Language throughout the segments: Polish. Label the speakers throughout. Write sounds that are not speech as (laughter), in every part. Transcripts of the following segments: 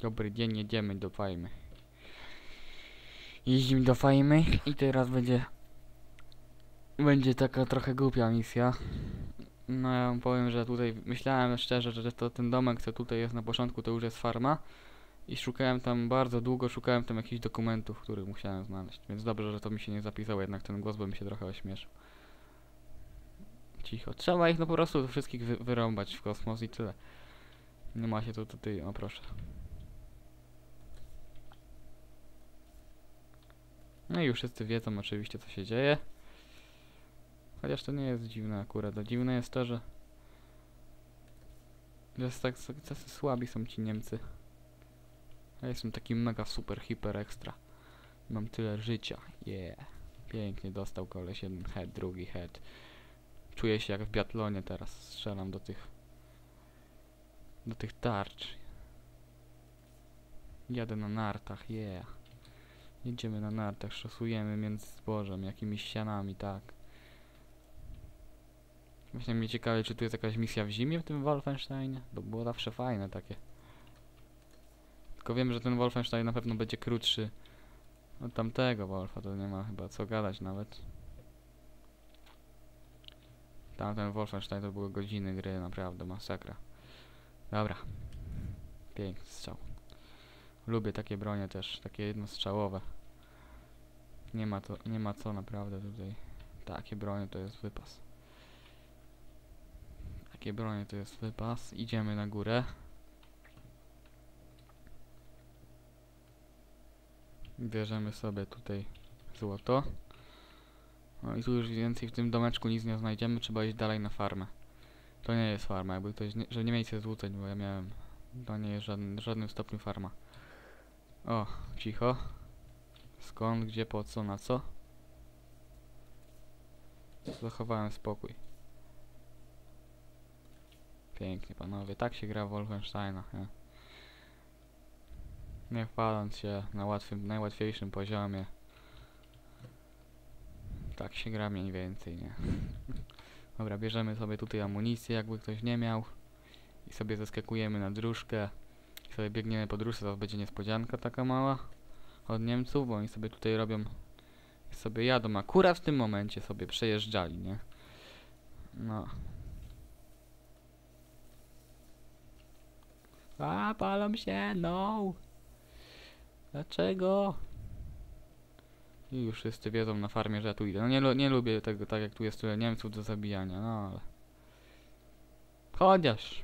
Speaker 1: Dobry dzień, jedziemy do Fajmy. Jeździmy do Fajmy i teraz będzie... Będzie taka trochę głupia misja. No ja wam powiem, że tutaj myślałem szczerze, że to ten domek, co tutaj jest na początku, to już jest farma. I szukałem tam bardzo długo, szukałem tam jakichś dokumentów, których musiałem znaleźć. Więc dobrze, że to mi się nie zapisało, jednak ten głos by mi się trochę ośmieszył. Cicho. Trzeba ich no po prostu wszystkich wy wyrąbać w kosmos i tyle. Nie ma się tu tutaj, o proszę. No i już wszyscy wiedzą oczywiście co się dzieje. Chociaż to nie jest dziwne akurat. Dziwne jest to, że... Że tak, tacy słabi są ci Niemcy. Ja jestem taki mega super hiper ekstra. Mam tyle życia. Yeah. Pięknie dostał koleś jeden head, drugi head. Czuję się jak w biatlonie teraz. Strzelam do tych... Do tych tarcz. Jadę na nartach, yeah. Jedziemy na nartach, szosujemy między zbożem, jakimiś ścianami, tak. Właśnie mnie ciekawi, czy tu jest jakaś misja w zimie w tym Wolfensteinie? To było zawsze fajne takie. Tylko wiem, że ten Wolfenstein na pewno będzie krótszy od tamtego Wolfa, to nie ma chyba co gadać nawet. Tamten Wolfenstein to były godziny gry, naprawdę masakra. Dobra. Piękny strzał. Lubię takie bronie też, takie jednostrzałowe. Nie ma to, nie ma co naprawdę tutaj. Takie bronie to jest wypas. Takie bronie to jest wypas. Idziemy na górę. Bierzemy sobie tutaj złoto. No i tu już więcej w tym domeczku nic nie znajdziemy, trzeba iść dalej na farmę. To nie jest farma, jakby ktoś, nie, że nie miejcie złudzeń, bo ja miałem, to nie jest żaden, żadnym stopniu farma. O, cicho. Skąd, gdzie, po co, na co? Zachowałem spokój. Pięknie panowie, tak się gra w Wolfensteina, nie? Nie chwaląc się na łatwym, najłatwiejszym poziomie. Tak się gra mniej więcej, nie? (laughs) Dobra, bierzemy sobie tutaj amunicję, jakby ktoś nie miał. I sobie zeskakujemy na dróżkę. Sobie biegniemy po dróżce, to będzie niespodzianka taka mała. Od Niemców, bo oni sobie tutaj robią... sobie jadą, akurat w tym momencie sobie przejeżdżali, nie? No. A, palą się, no! Dlaczego? I już wszyscy wiedzą na farmie, że ja tu idę. No nie, nie lubię tego, tak jak tu jest tyle Niemców do zabijania, no ale... Chociaż...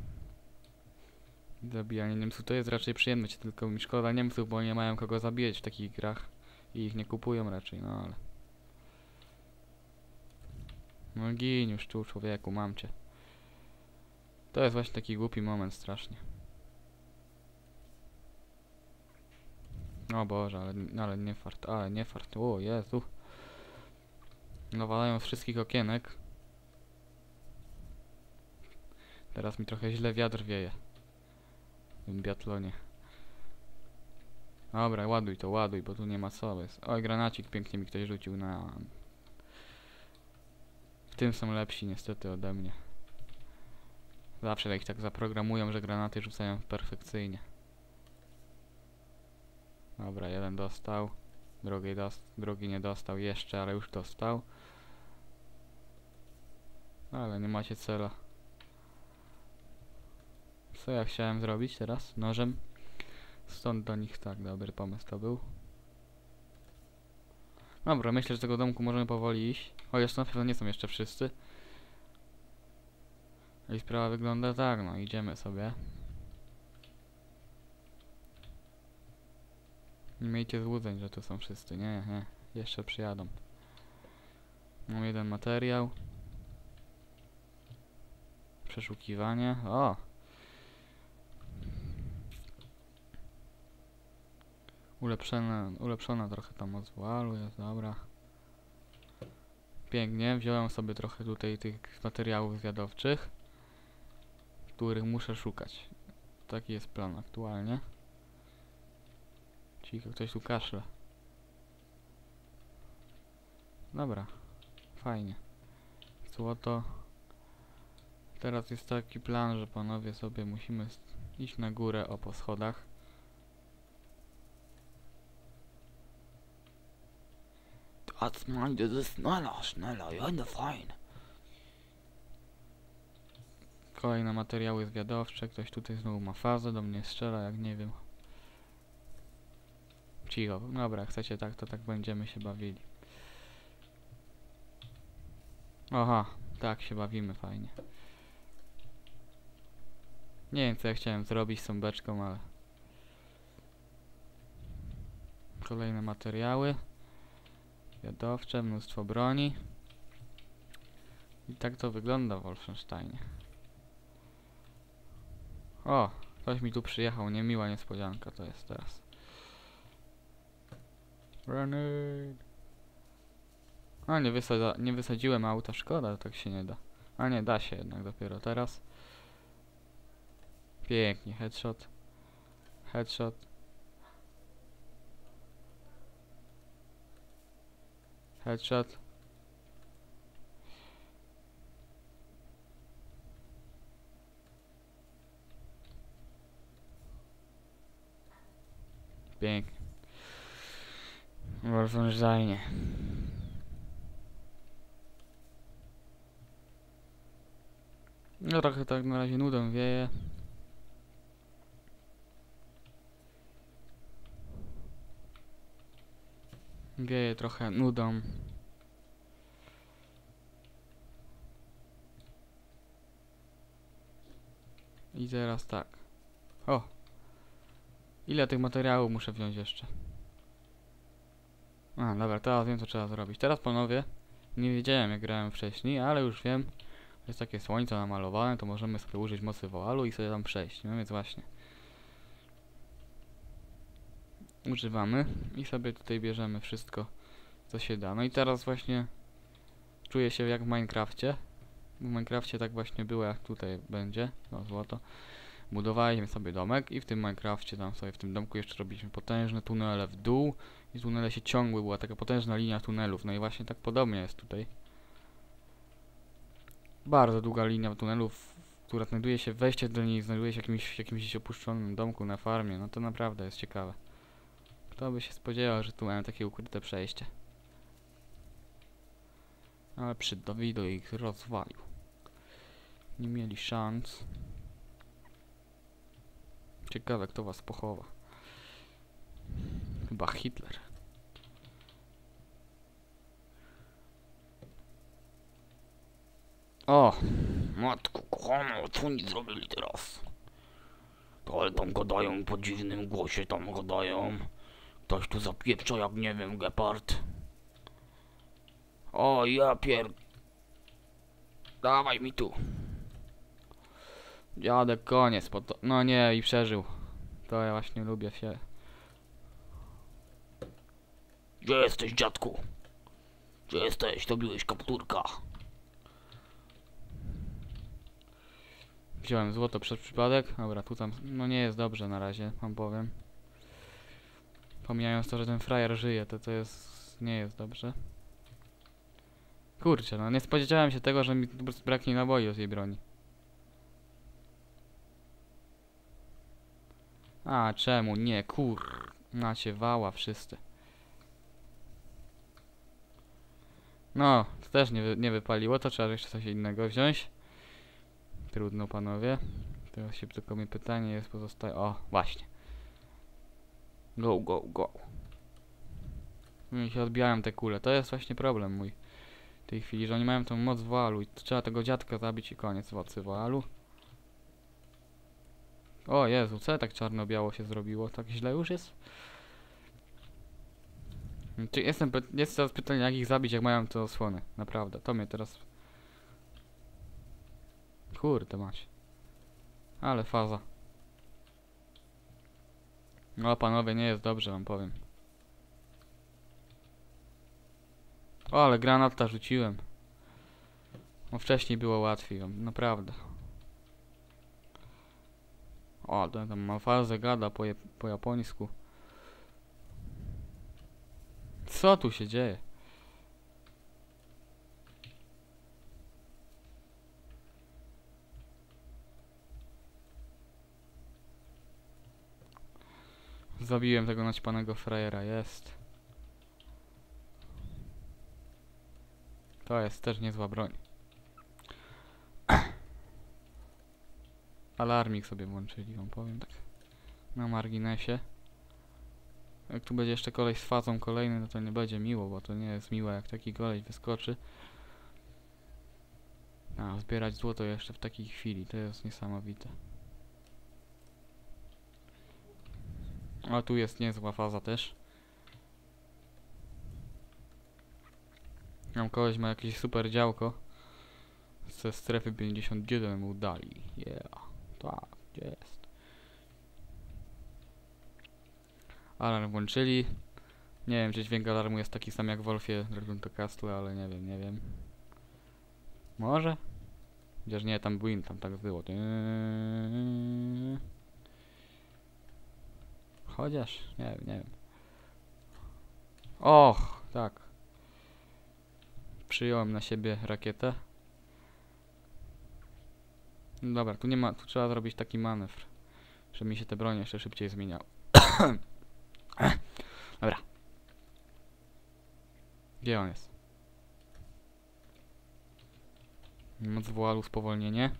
Speaker 1: Zabijanie Niemców to jest raczej przyjemność, tylko mi szkoda Niemców, bo nie mają kogo zabijać w takich grach. I ich nie kupują raczej, no ale... No gin już tu, człowieku, mam cię. To jest właśnie taki głupi moment strasznie. O Boże, ale, ale nie fart, ale nie fart, o Jezu. Nawalają z wszystkich okienek. Teraz mi trochę źle wiatr wieje. Biatlonie. Dobra, ładuj to, ładuj, bo tu nie ma co. Jest. Oj, granacik pięknie mi ktoś rzucił na... W tym są lepsi niestety ode mnie. Zawsze ich tak zaprogramują, że granaty rzucają perfekcyjnie. Dobra, jeden dostał. Drugi, drugi nie dostał jeszcze, ale już dostał. Ale nie macie cela. Co ja chciałem zrobić teraz? Nożem? Stąd do nich tak, dobry pomysł to był. Dobra, myślę, że tego domku możemy powoli iść. Chociaż na pewno nie są jeszcze wszyscy. I sprawa wygląda tak, no idziemy sobie. Nie miejcie złudzeń, że tu są wszyscy. Nie, nie. Jeszcze przyjadą. Mam jeden materiał. Przeszukiwanie. O! Ulepszone, ulepszona trochę tam ozwalu jest, dobra. Pięknie, wziąłem sobie trochę tutaj tych materiałów zwiadowczych, których muszę szukać. Taki jest plan aktualnie. Cicho, ktoś tu kaszle. Dobra, fajnie. Złoto. Teraz jest taki plan, że panowie sobie musimy iść na górę o po schodach. Arznei, das ist schneller, schneller, ja, fajne. Kolejne materiały zwiadowcze, ktoś tutaj znowu ma fazę, do mnie strzela, jak nie wiem. Cicho, dobra, chcecie tak, to tak będziemy się bawili. Aha, tak się bawimy fajnie. Nie wiem co ja chciałem zrobić z tą beczką, ale... Kolejne materiały. Jadowcze, mnóstwo broni. I tak to wygląda w Wolfensteinie. O, ktoś mi tu przyjechał, niemiła niespodzianka to jest teraz. Grenade. A, nie, wysadza, nie wysadziłem auta, szkoda, tak się nie da. A nie, da się jednak dopiero teraz. Pięknie, headshot. Headshot. Headshot. Pięknie. Wolfensteinie. No trochę tak na razie nudą wieje. Wieje trochę nudą. I teraz tak. O! Ile tych materiałów muszę wziąć jeszcze? A, dobra, teraz wiem co trzeba zrobić. Teraz panowie, nie wiedziałem jak grałem wcześniej, ale już wiem. Jest takie słońce namalowane, to możemy sobie użyć mocy woalu i sobie tam przejść. No więc właśnie. Używamy i sobie tutaj bierzemy wszystko, co się da. No i teraz właśnie czuję się jak w Minecrafcie. W Minecrafcie tak właśnie było, jak tutaj będzie. No złoto. Budowaliśmy sobie domek i w tym Minecrafcie tam sobie w tym domku jeszcze robiliśmy potężne tunele w dół i tunele się ciągły, była taka potężna linia tunelów. No i właśnie tak podobnie jest tutaj. Bardzo długa linia tunelów, która znajduje się, wejście do niej znajduje się w jakimś, jakimś opuszczonym domku na farmie. No to naprawdę jest ciekawe. Kto by się spodziewał, że tu mają takie ukryte przejście. Ale przy Dawido ich rozwalił. Nie mieli szans. Ciekawe kto was pochowa. Chyba Hitler. O!
Speaker 2: Matko kochana, co oni zrobili teraz? To ale tam gadają po dziwnym głosie, tam gadają. Ktoś tu zapieprza jak nie wiem, gepard. O, ja pier... Dawaj mi tu.
Speaker 1: Dziadek koniec, po to... No nie, i przeżył. To ja właśnie lubię się.
Speaker 2: Gdzie jesteś, dziadku? Gdzie jesteś? Dobiłeś kapturka.
Speaker 1: Wziąłem złoto przez przypadek. Dobra, tu tam... No nie jest dobrze na razie, wam powiem. Pomijając to, że ten frajer żyje, to to jest... Nie jest dobrze. Kurczę, no nie spodziewałem się tego, że mi po prostu braknie naboi do tej broni. A, czemu? Nie, kur... Macie wała wszyscy. No, to też nie, wy, nie wypaliło, to trzeba jeszcze coś innego wziąć. Trudno, panowie. Teraz się tylko mi pytanie jest pozostaje... O, właśnie. Go, go, go. Mi się odbijają te kule. To jest właśnie problem mój. W tej chwili, że oni mają tą moc woalu i trzeba tego dziadka zabić i koniec mocy woalu. O Jezu, co tak czarno-biało się zrobiło? Tak źle już jest? Czy jestem, jest teraz pytanie, jak ich zabić, jak mają te osłony. Naprawdę, to mnie teraz... Kurde mać. Ale faza. No panowie, nie jest dobrze, wam powiem. O, ale granata rzuciłem. No wcześniej było łatwiej, naprawdę. O, ten tam ma fazę, gada po, je, po japońsku. Co tu się dzieje? Zabiłem tego naćpanego frajera, jest. To jest też niezła broń. (clears throat) Alarmik sobie włączyli, wam powiem tak. Na marginesie. Jak tu będzie jeszcze koleś z fazą kolejny, no to nie będzie miło, bo to nie jest miłe jak taki koleś wyskoczy. A, zbierać złoto jeszcze w takiej chwili, to jest niesamowite. A tu jest niezła faza też. Tam koleś ma jakieś super działko ze strefy 51 mu dali. Yeah, tak, jest. Alarm włączyli. Nie wiem, czy dźwięk alarmu jest taki sam jak w Wolfie Dragon to Castle, ale nie wiem, nie wiem. Może? Chociaż nie, tam Win, tam tak było. Chociaż, nie wiem, nie wiem. Och, tak. Przyjąłem na siebie rakietę. Dobra, tu nie ma, tu trzeba zrobić taki manewr, żeby mi się te bronie jeszcze szybciej zmieniały. (coughs) dobra. Gdzie on jest? Moc woalu, spowolnienie.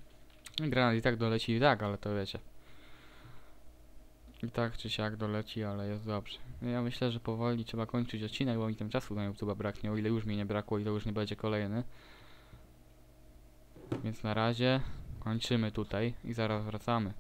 Speaker 1: Granat i tak doleci i tak, ale to wiecie. I tak czy siak doleci, ale jest dobrze. Ja myślę, że powoli trzeba kończyć odcinek, bo mi tym czasu na YouTube braknie, o ile już mi nie brakło i to już nie będzie kolejny. Więc na razie kończymy tutaj i zaraz wracamy.